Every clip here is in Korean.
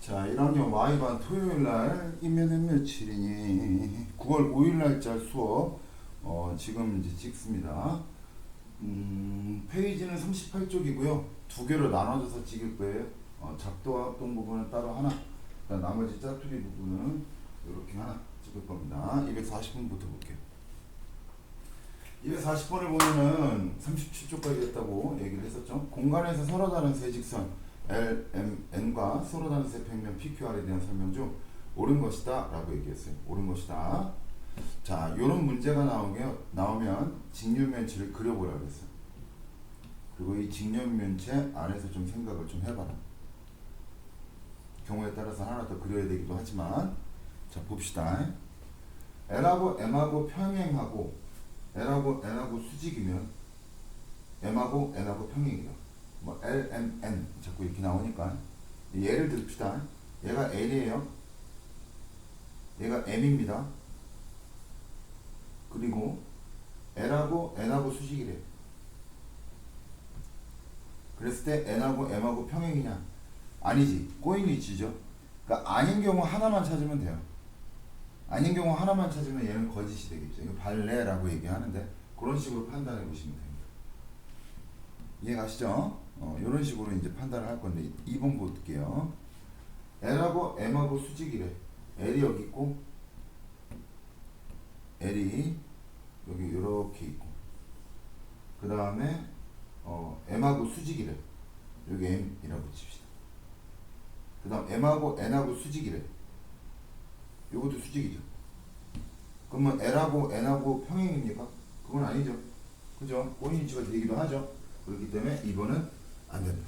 자, 1학년 Y반 토요일 날 이면은 며칠이니? 9월 5일 날짜 수업 어, 지금 이제 찍습니다. 음, 페이지는 38쪽이고요. 두 개로 나눠져서 찍을 거예요. 어, 작도와 합동 부분은 따로 하나, 나머지 짜투리 부분은 이렇게 하나 찍을 겁니다. 240분부터 볼게요. 240번을 보면은 37쪽까지 했다고 얘기를 했었죠. 공간에서 서로 다른 세 직선 L, M, N과 서로 다른 세 평면 PQR에 대한 설명 중 옳은 것이다 라고 얘기했어요. 옳은 것이다. 자, 요런 문제가 나오게, 나오면 직렬면체를 그려보라 그랬어요. 그리고 이 직렬면체 안에서 좀 생각을 좀 해봐라. 경우에 따라서 하나 더 그려야 되기도 하지만 자 봅시다. L하고 M하고 평행하고 L하고 N하고 수직이면 M하고 N하고 평행이다. 뭐 L, M, N 자꾸 이렇게 나오니까 예를 듭시다. 얘가 L이에요. 얘가 M입니다. 그리고 L하고 N하고 수직이래. 그랬을 때 N하고 M하고 평행이냐? 아니지. 꼬인 위치죠. 그러니까 아닌 경우 하나만 찾으면 돼요. 아닌 경우 하나만 찾으면 얘는 거짓이 되겠죠. 이거 발레라고 얘기하는데 그런 식으로 판단해 보시면 됩니다. 이해 가시죠? 어, 이런 식으로 이제 판단을 할 건데 2번 볼게요. L하고 M하고 수직이래. L이 여기 있고 L이 여기 이렇게 있고 그 다음에 어, M하고 수직이래. 여기 M이라고 붙입시다. 그 다음 M하고 N하고 수직이래. 요것도 수직이죠. 그러면 L하고 N하고 평행입니까? 그건 아니죠. 그죠? 꼬인 위치가 되기도 하죠. 그렇기 때문에 2번은 안 된다.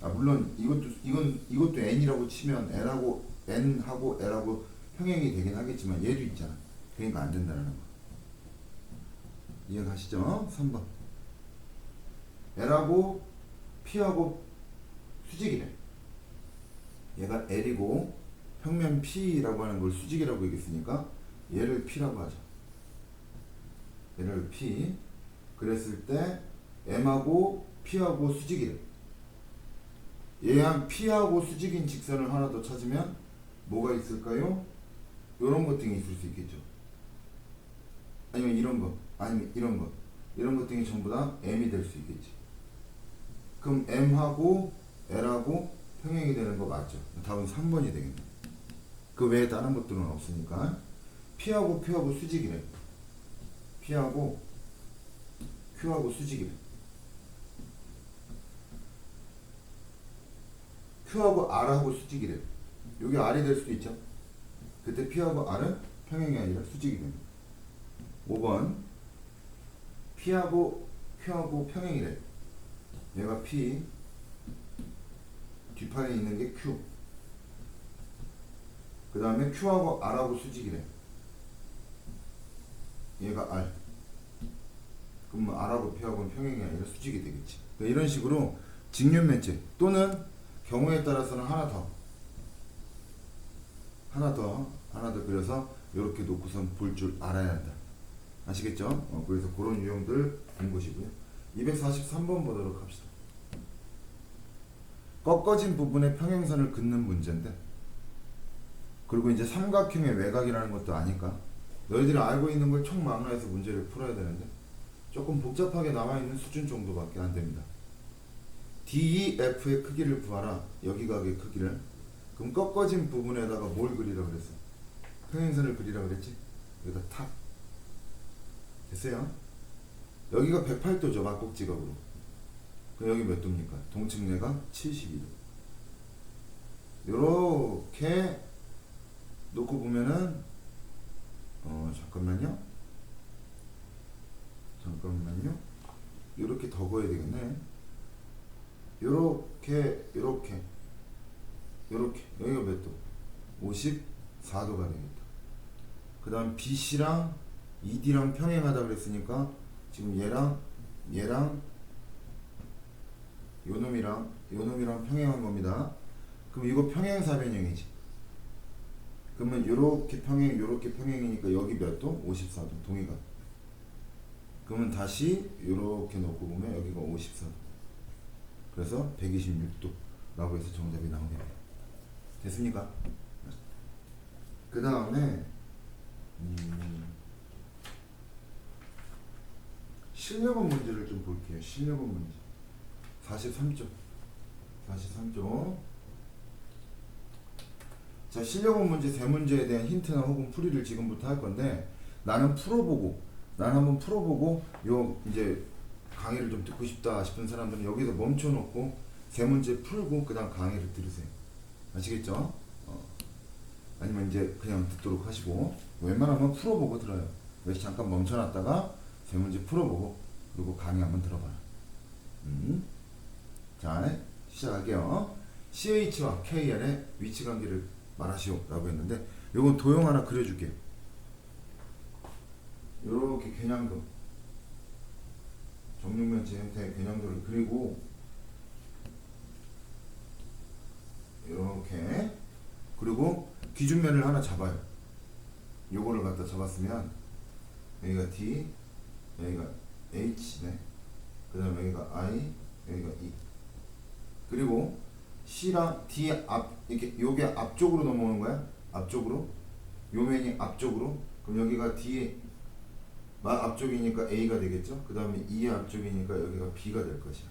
아 물론 이것도 이건 이것도 n이라고 치면 n하고 n하고 l하고 평행이 되긴 하겠지만 얘도 있잖아. 그러니까 안 된다는 거. 이해가시죠? 3번. l하고 p하고 수직이래. 얘가 l이고 평면 p라고 하는 걸 수직이라고 얘기했으니까 얘를 p라고 하자. 얘를 p. 그랬을 때 m하고 p하고 수직이래. 얘한 p하고 수직인 직선을 하나 더 찾으면 뭐가 있을까요? 이런 것 등이 있을 수 있겠죠. 아니면 이런 거, 아니면 이런 거, 이런 것 등이 전부 다 m이 될 수 있겠지. 그럼 m하고 l하고 평행이 되는 거 맞죠? 답은 3번이 되겠네. 그 외에 다른 것들은 없으니까 p하고 q하고 수직이래. p하고 q하고 수직이래. Q하고 R하고 수직이래. 여기 R이 될 수도 있죠. 그때 P하고 R은 평행이 아니라 수직이 됩니다. 5번 P하고 Q하고 평행이래. 얘가 P 뒷판에 있는 게 Q 그 다음에 Q하고 R하고 수직이래. 얘가 R 그러면 R하고 P하고는 평행이 아니라 수직이 되겠지. 그러니까 이런 식으로 직륜면체 또는 경우에 따라서는 하나 더. 하나 더 하나 더 그려서 이렇게 놓고선 볼 줄 알아야 한다. 아시겠죠? 어, 그래서 그런 유형들 본 것이고요. 243번 보도록 합시다. 꺾어진 부분에 평행선을 긋는 문제인데 그리고 이제 삼각형의 외곽이라는 것도 아니까 너희들이 알고 있는 걸 총망라해서 문제를 풀어야 되는데 조금 복잡하게 남아있는 수준 정도밖에 안 됩니다 DEF의 크기를 구하라. 여기 각의 크기를. 그럼 꺾어진 부분에다가 뭘 그리라 그랬어? 평행선을 그리라 그랬지? 여기다 탑. 됐어요? 여기가 108도죠. 막곡지각으로. 그럼 여기 몇 도입니까? 동측내가 72도. 요렇게 놓고 보면은 어 잠깐만요. 잠깐만요. 요렇게 더 그어야 되겠네. 요렇게 요렇게 요렇게 여기가 몇 도? 54도가 되겠다. 그 다음 BC랑 ED랑 평행하다 그랬으니까 지금 얘랑 얘랑 요 놈이랑 요 놈이랑 평행한 겁니다. 그럼 이거 평행사변형이지. 그러면 요렇게 평행 요렇게 평행이니까 여기 몇 도? 54도 동의가. 그러면 다시 요렇게 놓고 보면 여기가 54도. 그래서 126도라고 해서 정답이 나오게 돼요. 됐습니까? 그 다음에 음, 실력은 문제를 좀 볼게요. 실력은 문제. 43점. 43점. 자, 실력은 문제 세 문제에 대한 힌트나 혹은 풀이를 지금부터 할 건데 나는 풀어보고 나는 한번 풀어보고 요 이제 강의를 좀 듣고 싶다 싶은 사람들은 여기서 멈춰놓고 세 문제 풀고 그 다음 강의를 들으세요. 아시겠죠? 어. 아니면 이제 그냥 듣도록 하시고 웬만하면 풀어보고 들어요. 여기서 잠깐 멈춰놨다가 세 문제 풀어보고 그리고 강의 한번 들어봐요. 음. 자 시작할게요. CH와 KL의 위치 관계를 말하시오 라고 했는데 요건 도형 하나 그려줄게요. 요렇게 겨냥도 정육면체 형태의 겨냥도를 그리고 이렇게 그리고 기준면을 하나 잡아요. 요거를 갖다 잡았으면 여기가 D, 여기가 H네. 그 다음 여기가 I, 여기가 E. 그리고 C랑 D 앞 이렇게 요게 앞쪽으로 넘어오는 거야. 앞쪽으로. 요 면이 앞쪽으로. 그럼 여기가 D 마 앞쪽이니까 A가 되겠죠. 그 다음에 E의 앞쪽이니까 여기가 B가 될 것이야.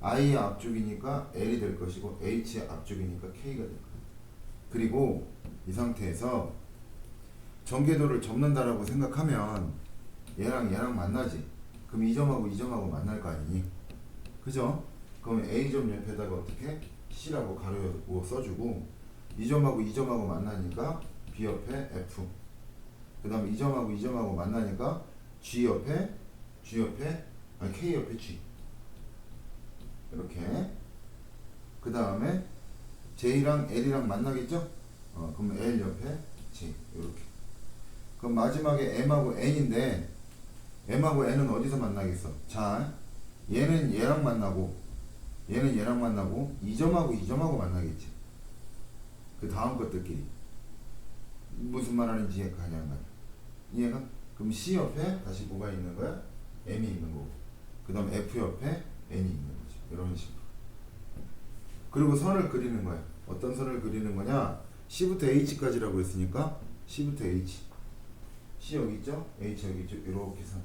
I의 앞쪽이니까 L이 될 것이고 H의 앞쪽이니까 K가 될 거야. 그리고 이 상태에서 전개도를 접는다라고 생각하면 얘랑 얘랑 만나지. 그럼 이 점하고 이 점하고 만날 거 아니니? 그죠? 그럼 A점 옆에다가 어떻게 C라고 가로 써주고 이 점하고 이 점하고 만나니까 B 옆에 F. 그 다음에 이 점하고 이 점하고 만나니까 G 옆에 G 옆에 아니 K 옆에 G. 이렇게. 그 다음에 J랑 L이랑 만나겠죠? 어, 그럼 L 옆에 J 이렇게. 그럼 마지막에 M하고 N인데 M하고 N은 어디서 만나겠어? 자, 얘는 얘랑 만나고 얘는 얘랑 만나고 이 점하고 이 점하고 만나겠지. 그 다음 것들끼리 무슨 말 하는지 이해가 가냐 말이야. 이해가? 그럼 C 옆에 다시 뭐가 있는 거야? M이 있는 거고. 그 다음 F 옆에 N이 있는 거지. 이런 식으로. 그리고 선을 그리는 거야. 어떤 선을 그리는 거냐? C부터 H까지라고 했으니까 C부터 H. C 여기 있죠? H 여기 있죠? 이렇게 선.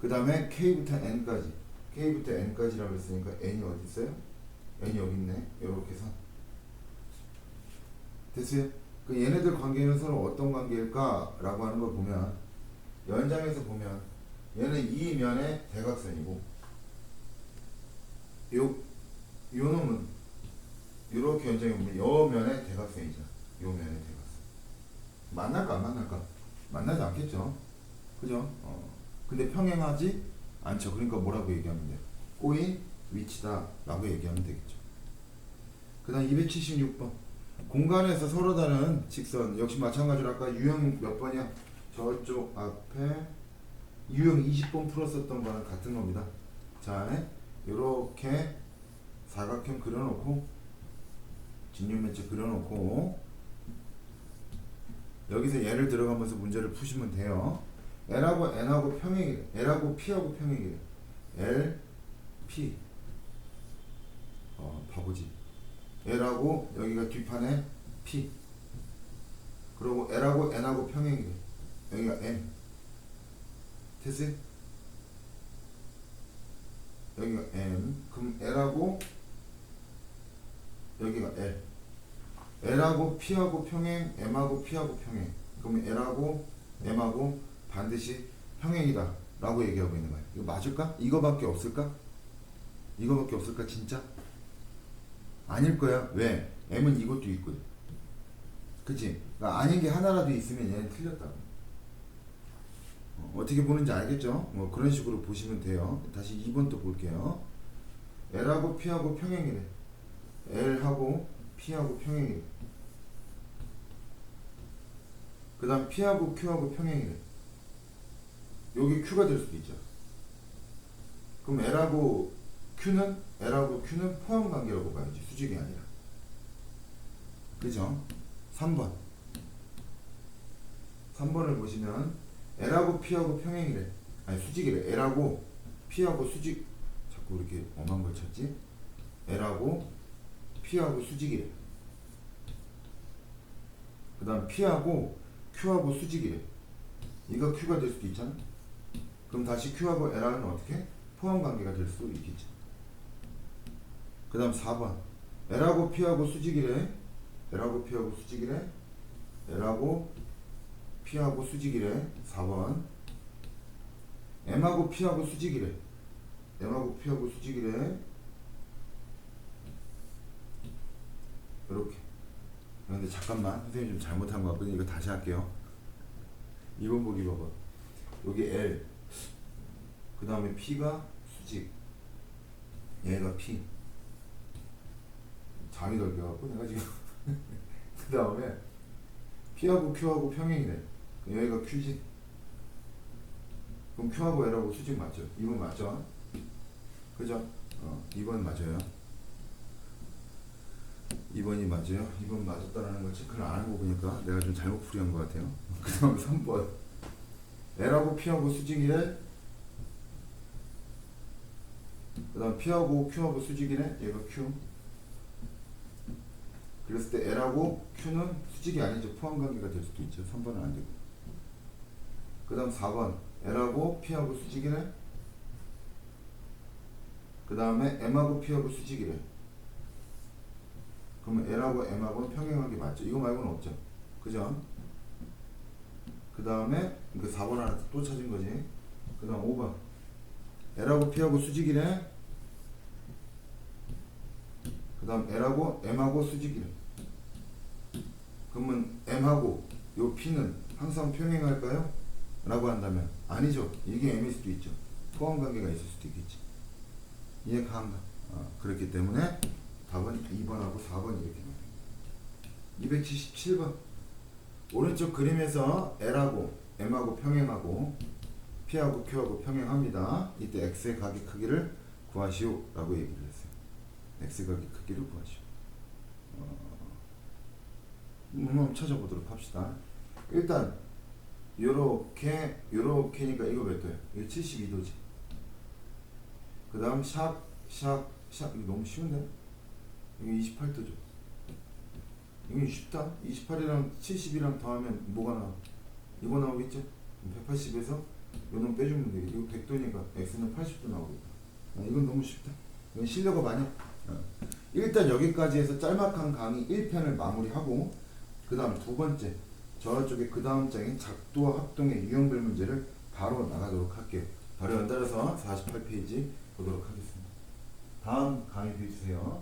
그 다음에 K부터 N까지. K부터 N까지라고 했으니까 N이 어디 있어요? N이 여기 있네. 이렇게 선. 됐어요? 그 얘네들 관계는 서로 어떤 관계일까라고 하는 걸 보면 연장해서 보면 얘는 이 면의 대각선이고 요, 요 놈은 이렇게 연장해 보면 요 면의 대각선이잖아. 요 면의 대각선. 만날까 안 만날까? 만나지 않겠죠. 그죠? 어. 근데 평행하지 않죠. 그러니까 뭐라고 얘기하면 돼요? 꼬인 위치다 라고 얘기하면 되겠죠. 그 다음 276번. 공간에서 서로 다른 직선 역시 마찬가지로 아까 유형 몇 번이야? 저쪽 앞에 유형 20번 풀었었던 거랑 같은 겁니다. 자, 이렇게 사각형 그려놓고 진육면체 그려놓고 여기서 얘를 들어가면서 문제를 푸시면 돼요. L하고 N하고 평행이래. L하고 P하고 평행이래. L, P. 어, 바보지. L하고 여기가 뒷판에 P. 그리고 L하고 N하고 평행이래. 여기가 M. 됐어요? 여기가 M. 그럼 L하고 여기가 L. L하고 P하고 평행, M하고 P하고 평행. 그럼 L하고 M하고 반드시 평행이다. 라고 얘기하고 있는 거야. 이거 맞을까? 이거밖에 없을까? 이거밖에 없을까, 진짜? 아닐 거야. 왜? M은 이것도 있거든. 그치? 그러니까 아닌 게 하나라도 있으면 얘는 틀렸다고. 어, 어떻게 보는지 알겠죠? 뭐 그런 식으로 보시면 돼요. 다시 2번 또 볼게요. L하고 P하고 평행이래. L하고 P하고 평행이래. 그 다음 P하고 Q하고 평행이래. 여기 Q가 될 수도 있죠. 그럼 L하고 Q는 L하고 Q는 포함 관계라고 봐야지 수직이 아니라. 그죠? 3번. 3번을 보시면 L하고 P하고 평행이래. 아니 수직이래. L하고 P하고 수직. 자꾸 이렇게 엄한 걸 찾지? L하고 P하고 수직이래. 그 다음 P하고 Q하고 수직이래. 이거 Q가 될 수도 있잖아. 그럼 다시 Q하고 L하고는 어떻게? 포함 관계가 될 수 있겠지. 그 다음 4번. L하고 P하고 수직이래. L하고 P하고 수직이래. L하고 P하고 수직이래. 4번. M하고 P하고 수직이래. M하고 P하고 수직이래. 이렇게. 근데 잠깐만 선생님 좀 잘못한 것 같거든요. 이거 다시 할게요. 2번 보기 봐봐. 여기 L. 그 다음에 P가 수직. 얘가 P. 잠이 덜 깨갖고 내가 지금. 그 다음에 P하고 Q하고 평행이래. 여기가 Q지. 그럼 Q하고 L하고 수직 맞죠? 2번 맞죠? 그죠? 어, 2번 맞아요. 2번이 맞아요. 2번 맞았다라는 걸 체크를 안 하고 보니까 내가 좀 잘못 풀이한 것 같아요. 그 다음 3번. L하고 P하고 수직이래. 그 다음 P하고 Q하고 수직이래. 얘가 Q. 그랬을 때 L하고 Q는 수직이 아니죠. 포함관계가 될 수도 있죠. 3번은 안 되고. 그 다음 4번. L하고 P하고 수직이래. 그 다음에 M하고 P하고 수직이래. 그러면 L하고 M하고는 평행하게 맞죠. 이거 말고는 없죠. 그죠? 그 다음에 그 4번 하나 또 찾은 거지. 그 다음 5번. L하고 P하고 수직이래. 그 다음 L하고 M하고 수직이래. 그러면 M하고 요 P는 항상 평행할까요? 라고 한다면 아니죠. 이게 M일 수도 있죠. 포함 관계가 있을 수도 있겠지. 이해 가 한가? 어, 그렇기 때문에 답은 2번하고 4번 이렇게 나와요. 277번 오른쪽 그림에서 L하고 M하고 평행하고 P하고 Q하고 평행합니다. 이때 X의 각의 크기를 구하시오 라고 얘기를 했어요. X 각의 크기를 구하시오. 어, 한번 찾아보도록 합시다. 일단 요렇게 요렇게니까 이거 몇 도야? 이거 72도지. 그 다음 샵, 샵, 샵 이거 너무 쉬운데? 이거 28도죠. 이건 쉽다. 28이랑 70이랑 더하면 뭐가 나와? 이거 나오겠죠? 180에서 요놈 빼주면 되겠죠. 이거 100도니까 x는 80도 나오겠다. 아, 이건 너무 쉽다. 이건 실력업 아니야. 어. 일단 여기까지 해서 짤막한 강의 1편을 마무리하고 그 다음 두 번째 저쪽에 그 다음 장인 작도와 합동의 유형별 문제를 바로 나가도록 할게요. 바로 연달아서 48페이지 보도록 하겠습니다. 다음 강의 해주세요.